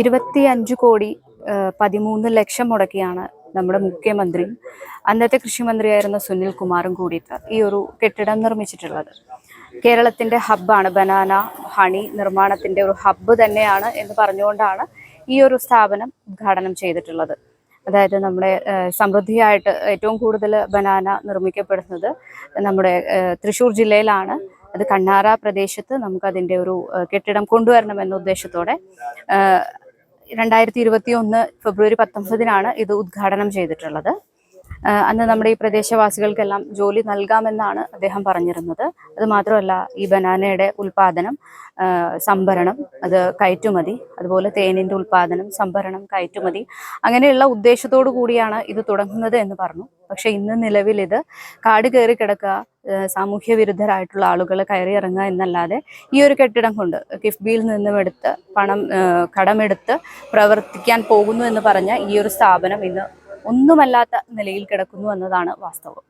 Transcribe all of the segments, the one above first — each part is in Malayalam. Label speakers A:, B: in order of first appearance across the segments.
A: ഇരുപത്തി അഞ്ച് കോടി പതിമൂന്ന് ലക്ഷം മുടക്കിയാണ് നമ്മുടെ മുഖ്യമന്ത്രിയും അന്നത്തെ കൃഷിമന്ത്രിയായിരുന്ന സുനിൽ കുമാറും കൂടിയിട്ട് ഈ ഒരു കെട്ടിടം നിർമ്മിച്ചിട്ടുള്ളത്. കേരളത്തിന്റെ ഹബ്ബാണ് ബനാന ഹണി നിർമ്മാണത്തിന്റെ ഒരു ഹബ്ബ് തന്നെയാണ് എന്ന് പറഞ്ഞുകൊണ്ടാണ് ഈ ഒരു സ്ഥാപനം ഉദ്ഘാടനം ചെയ്തിട്ടുള്ളത്. അതായത് നമ്മുടെ സമൃദ്ധിയായിട്ട് ഏറ്റവും കൂടുതൽ ബനാന നിർമ്മിക്കപ്പെടുന്നത് നമ്മുടെ തൃശ്ശൂർ ജില്ലയിലാണ്. അത് കണ്ണാറ പ്രദേശത്ത് നമുക്ക് അതിന്റെ ഒരു കെട്ടിടം കൊണ്ടുവരണം എന്ന ഉദ്ദേശത്തോടെ രണ്ടായിരത്തി ഇരുപത്തി ഒന്ന് ഫെബ്രുവരി പത്തൊമ്പതിനാണ് ഇത് ഉദ്ഘാടനം ചെയ്തിട്ടുള്ളത്. അന്ന് നമ്മുടെ ഈ പ്രദേശവാസികൾക്കെല്ലാം ജോലി നൽകാമെന്നാണ് അദ്ദേഹം പറഞ്ഞിരുന്നത്. അത് മാത്രമല്ല ഈ ബനാനയുടെ ഉൽപാദനം സംഭരണം അത് കയറ്റുമതി അതുപോലെ തേനിന്റെ ഉൽപാദനം സംഭരണം കയറ്റുമതി അങ്ങനെയുള്ള ഉദ്ദേശത്തോടു കൂടിയാണ് ഇത് തുടങ്ങുന്നത് എന്ന് പറഞ്ഞു. പക്ഷേ ഇന്ന് നിലവിൽ ഇത് കാട് കയറി കിടക്കുക സാമൂഹ്യ വിരുദ്ധരായിട്ടുള്ള ആളുകൾ കയറി ഇറങ്ങുക എന്നല്ലാതെ ഈ ഒരു കെട്ടിടം കൊണ്ട് കിഫ്ബിയിൽ നിന്നും എടുത്ത് പണം കടമെടുത്ത് പ്രവർത്തിക്കാൻ പോകുന്നു എന്ന് പറഞ്ഞ ഈ ഒരു സ്ഥാപനം ഇന്ന് ഒന്നുമല്ലാത്ത നിലയിൽ കിടക്കുന്നു എന്നതാണ് വാസ്തവം.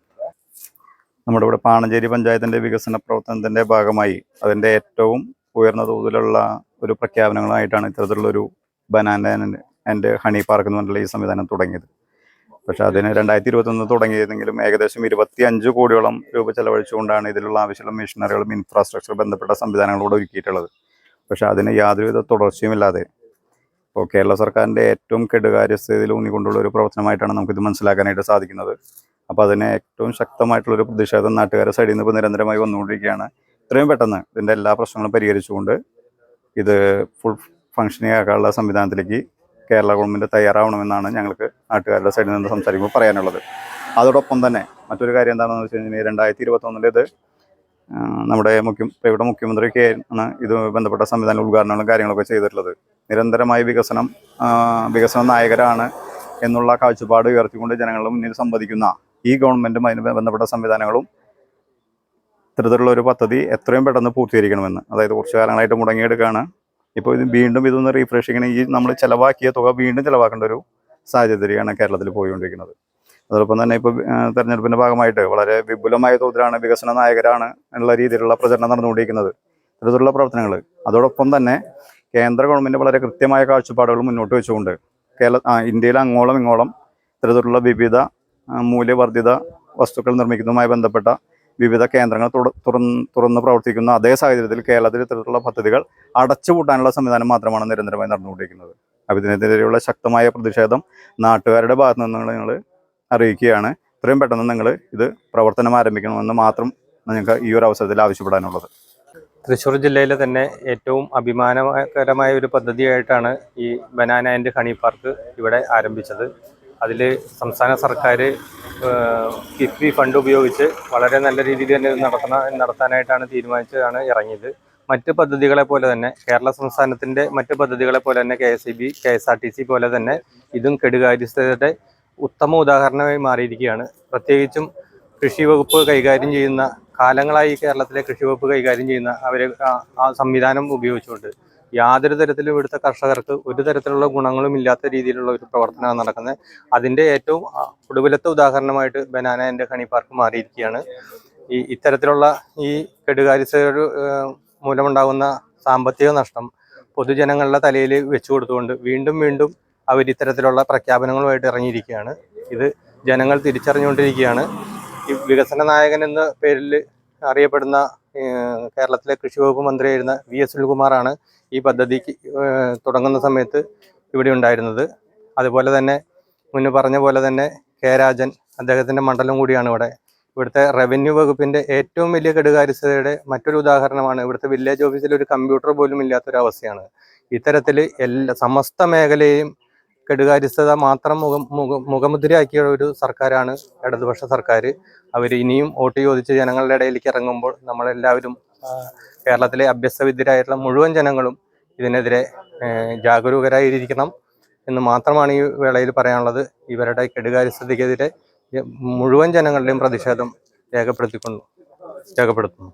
B: നമ്മുടെ ഇവിടെ പാണഞ്ചേരി പഞ്ചായത്തിന്റെ വികസന പ്രവർത്തനത്തിന്റെ ഭാഗമായി അതിന്റെ ഏറ്റവും ഉയർന്ന തോതിലുള്ള ഒരു പ്രഖ്യാപനങ്ങളായിട്ടാണ് ഇത്തരത്തിലുള്ള ഒരു ബനാന ആൻഡ് ഹണി പാർക്ക് എന്ന് പറഞ്ഞിട്ടുള്ള ഈ സംവിധാനം തുടങ്ങിയത്. പക്ഷെ അതിന് രണ്ടായിരത്തി ഇരുപത്തി ഒന്ന് തുടങ്ങിയതെങ്കിലും ഏകദേശം ഇരുപത്തി അഞ്ച് കോടിയോളം രൂപ ചെലവഴിച്ചുകൊണ്ടാണ് ഇതിലുള്ള ആവശ്യമുള്ള മെഷീനറികളും ഇൻഫ്രാസ്ട്രക്ചർ ബന്ധപ്പെട്ട സംവിധാനങ്ങളോട് ഒരുക്കിയിട്ടുള്ളത്. പക്ഷെ അതിന് യാതൊരുവിധ തുടർച്ചയുമില്ലാതെ ഇപ്പോൾ കേരള സർക്കാരിന്റെ ഏറ്റവും കെടുകാര്യസ്ഥതയിൽ ഊന്നിക്കൊണ്ടുള്ള ഒരു പ്രവർത്തനമായിട്ടാണ് നമുക്കിത് മനസ്സിലാക്കാനായിട്ട് സാധിക്കുന്നത്. അപ്പോൾ അതിന് ഏറ്റവും ശക്തമായിട്ടുള്ള ഒരു പ്രതിഷേധം നാട്ടുകാരുടെ സൈഡിൽ നിന്ന് ഇപ്പോൾ നിരന്തരമായി വന്നുകൊണ്ടിരിക്കുകയാണ്. ഇത്രയും പെട്ടെന്ന് ഇതിന്റെ എല്ലാ പ്രശ്നങ്ങളും പരിഹരിച്ചുകൊണ്ട് ഇത് ഫുൾ ഫങ്ഷനിങ് ആക്കാനുള്ള സംവിധാനത്തിലേക്ക് കേരള ഗവൺമെന്റ് തയ്യാറാവണമെന്നാണ് ഞങ്ങൾക്ക് നാട്ടുകാരുടെ സൈഡിൽ നിന്ന് സംസാരിക്കുമ്പോൾ പറയാനുള്ളത്. അതോടൊപ്പം തന്നെ മറ്റൊരു കാര്യം എന്താണെന്ന് വെച്ച് കഴിഞ്ഞാൽ രണ്ടായിരത്തി ഇരുപത്തൊന്നിന്റെ ഇത് നമ്മുടെ മുഖ്യ ഇവിടെ മുഖ്യമന്ത്രിയൊക്കെ ആണ് ഇത് ബന്ധപ്പെട്ട സംവിധാന ഉദ്ഘാടനങ്ങളും കാര്യങ്ങളൊക്കെ ചെയ്തിട്ടുള്ളത്. നിരന്തരമായ വികസനം വികസന നായകരാണ് എന്നുള്ള കാഴ്ചപ്പാട് ഉയർത്തിക്കൊണ്ട് ജനങ്ങളുടെ മുന്നിൽ സംവദിക്കുന്ന ഈ ഗവൺമെന്റും അതിന് ബന്ധപ്പെട്ട സംവിധാനങ്ങളും ഇത്തരത്തിലുള്ള ഒരു പദ്ധതി എത്രയും പെട്ടെന്ന് പൂർത്തീകരിക്കണമെന്ന്. അതായത് കുറച്ച് കാലങ്ങളായിട്ട് മുടങ്ങിയെടുക്കുകയാണ്. ഇപ്പോൾ ഇത് വീണ്ടും ഇതൊന്ന് റീഫ്രഷ് ചെയ്യണമെങ്കിൽ നമ്മൾ ചിലവാക്കിയ തുക വീണ്ടും ചിലവാക്കേണ്ട ഒരു സാഹചര്യമാണ് കേരളത്തിൽ പോയിക്കൊണ്ടിരിക്കുന്നത്. അതോടൊപ്പം തന്നെ ഇപ്പോൾ തെരഞ്ഞെടുപ്പിന്റെ ഭാഗമായിട്ട് വളരെ വിപുലമായ തോതിലാണ് വികസന നായകരാണ് എന്നുള്ള രീതിയിലുള്ള പ്രചരണം നടന്നുകൊണ്ടിരിക്കുന്നത്. ഇത്തരത്തിലുള്ള പ്രവർത്തനങ്ങൾ. അതോടൊപ്പം തന്നെ കേന്ദ്ര ഗവൺമെന്റ് വളരെ കൃത്യമായ കാഴ്ചപ്പാടുകൾ മുന്നോട്ട് വെച്ചുകൊണ്ട് കേരള ഇന്ത്യയിൽ അങ്ങോളം ഇങ്ങോളം ഇത്തരത്തിലുള്ള വിവിധ മൂല്യവർദ്ധിത വസ്തുക്കൾ നിർമ്മിക്കുന്നതുമായി ബന്ധപ്പെട്ട വിവിധ കേന്ദ്രങ്ങൾ തുറ- തുറന്ന് തുറന്ന് പ്രവർത്തിക്കുന്ന അതേ സാഹചര്യത്തിൽ കേരളത്തിൽ ഇത്തരത്തിലുള്ള പദ്ധതികൾ അടച്ചുപൂട്ടാനുള്ള സംവിധാനം മാത്രമാണ് നിരന്തരമായി നടന്നുകൊണ്ടിരിക്കുന്നത്. അപ്പോൾ ഇതിനെതിരെയുള്ള ശക്തമായ പ്രതിഷേധം നാട്ടുകാരുടെ ഭാഗത്തു നിന്നുള്ള നിങ്ങൾ അറിയിക്കുകയാണ്. എത്രയും പെട്ടെന്ന് നിങ്ങൾ ഇത് പ്രവർത്തനം ആരംഭിക്കണമെന്ന് മാത്രം നിങ്ങൾക്ക് ഈ ഒരു അവസരത്തിൽ ആവശ്യപ്പെടാനുള്ളത്.
C: തൃശ്ശൂർ ജില്ലയിലെ തന്നെ ഏറ്റവും അഭിമാനകരമായ ഒരു പദ്ധതിയായിട്ടാണ് ഈ ബനാന ആൻഡ് ഹണി പാർക്ക് ഇവിടെ ആരംഭിച്ചത്. അതിൽ സംസ്ഥാന സർക്കാർ കിഫ്ബി ഫണ്ട് ഉപയോഗിച്ച് വളരെ നല്ല രീതിയിൽ തന്നെ നടത്തണ നടത്താനായിട്ടാണ് തീരുമാനിച്ചതാണ് ഇറങ്ങിയത്. മറ്റ് പദ്ധതികളെ പോലെ തന്നെ കേരള സംസ്ഥാനത്തിന്റെ മറ്റ് പദ്ധതികളെ പോലെ തന്നെ K S E B K S R T C പോലെ തന്നെ ഇതും കെടുകാര്യസ്ഥതയുടെ ഉത്തമ ഉദാഹരണമായി മാറിയിരിക്കുകയാണ്. പ്രത്യേകിച്ചും കൃഷി വകുപ്പ് കൈകാര്യം ചെയ്യുന്ന കാലങ്ങളായി കേരളത്തിലെ കൃഷി വകുപ്പ് കൈകാര്യം ചെയ്യുന്ന അവരെ ആ- സംവിധാനം ഉപയോഗിച്ചുകൊണ്ട് യാതൊരു തരത്തിലും ഇവിടുത്തെ കർഷകർക്ക് ഒരു തരത്തിലുള്ള ഗുണങ്ങളും ഇല്ലാത്ത രീതിയിലുള്ള ഒരു പ്രവർത്തനമാണ് നടക്കുന്നത്. അതിന്റെ ഏറ്റവും ഒടുവിലത്തെ ഉദാഹരണമായിട്ട് ബനാന ആൻഡ് ഹണി പാർക്ക് മാറിയിരിക്കുകയാണ്. ഈ ഇത്തരത്തിലുള്ള ഈ കെടുകാര്യസ്ഥയുടെ ഏഹ്, മൂലമുണ്ടാകുന്ന സാമ്പത്തിക നഷ്ടം പൊതുജനങ്ങളുടെ തലയിൽ വെച്ചു കൊടുത്തുകൊണ്ട് വീണ്ടും വീണ്ടും അവർ ഇത്തരത്തിലുള്ള പ്രഖ്യാപനങ്ങളുമായിട്ട് ഇറങ്ങിയിരിക്കുകയാണ്. ഇത് ജനങ്ങൾ തിരിച്ചറിഞ്ഞുകൊണ്ടിരിക്കുകയാണ്. ഈ വികസന നായകൻ എന്ന പേരിൽ അറിയപ്പെടുന്ന കേരളത്തിലെ കൃഷി വകുപ്പ് മന്ത്രിയായിരുന്ന വി എസ് സുനിൽകുമാറാണ് ഈ പദ്ധതിക്ക് തുടങ്ങുന്ന സമയത്ത് ഇവിടെ ഉണ്ടായിരുന്നത്. അതുപോലെ തന്നെ മുന്ന് പറഞ്ഞ പോലെ തന്നെ കെ രാജൻ അദ്ദേഹത്തിന്റെ മണ്ഡലം കൂടിയാണ് ഇവിടെ. ഇവിടുത്തെ റവന്യൂ വകുപ്പിന്റെ ഏറ്റവും വലിയ കെടുകാര്യസ്ഥതയുടെ മറ്റൊരു ഉദാഹരണമാണ് ഇവിടുത്തെ വില്ലേജ് ഓഫീസിൽ ഒരു കമ്പ്യൂട്ടർ പോലും ഇല്ലാത്തൊരവസ്ഥയാണ്. ഇത്തരത്തിൽ എല്ലാ സമസ്ത മേഖലയെയും കെടുകാര്യസ്ഥത മാത്രം മുഖം മുഖ മുഖമുദ്രയാക്കിയ ഒരു സർക്കാരാണ് ഇടതുപക്ഷ സർക്കാർ. അവർ ഇനിയും വോട്ട് ചോദിച്ച് ജനങ്ങളുടെ ഇടയിലേക്ക് ഇറങ്ങുമ്പോൾ നമ്മളെല്ലാവരും കേരളത്തിലെ അഭ്യസ്തവിദ്യരായിട്ടുള്ള മുഴുവൻ ജനങ്ങളും ഇതിനെതിരെ ജാഗരൂകരായിരിക്കണം എന്ന് മാത്രമാണ് ഈ വേളയിൽ പറയാനുള്ളത്. ഇവരുടെ കെടുകാര്യസ്ഥതയ്ക്കെതിരെ മുഴുവൻ ജനങ്ങളുടെയും പ്രതിഷേധം രേഖപ്പെടുത്തിക്കൊണ്ട് രേഖപ്പെടുത്തുന്നു.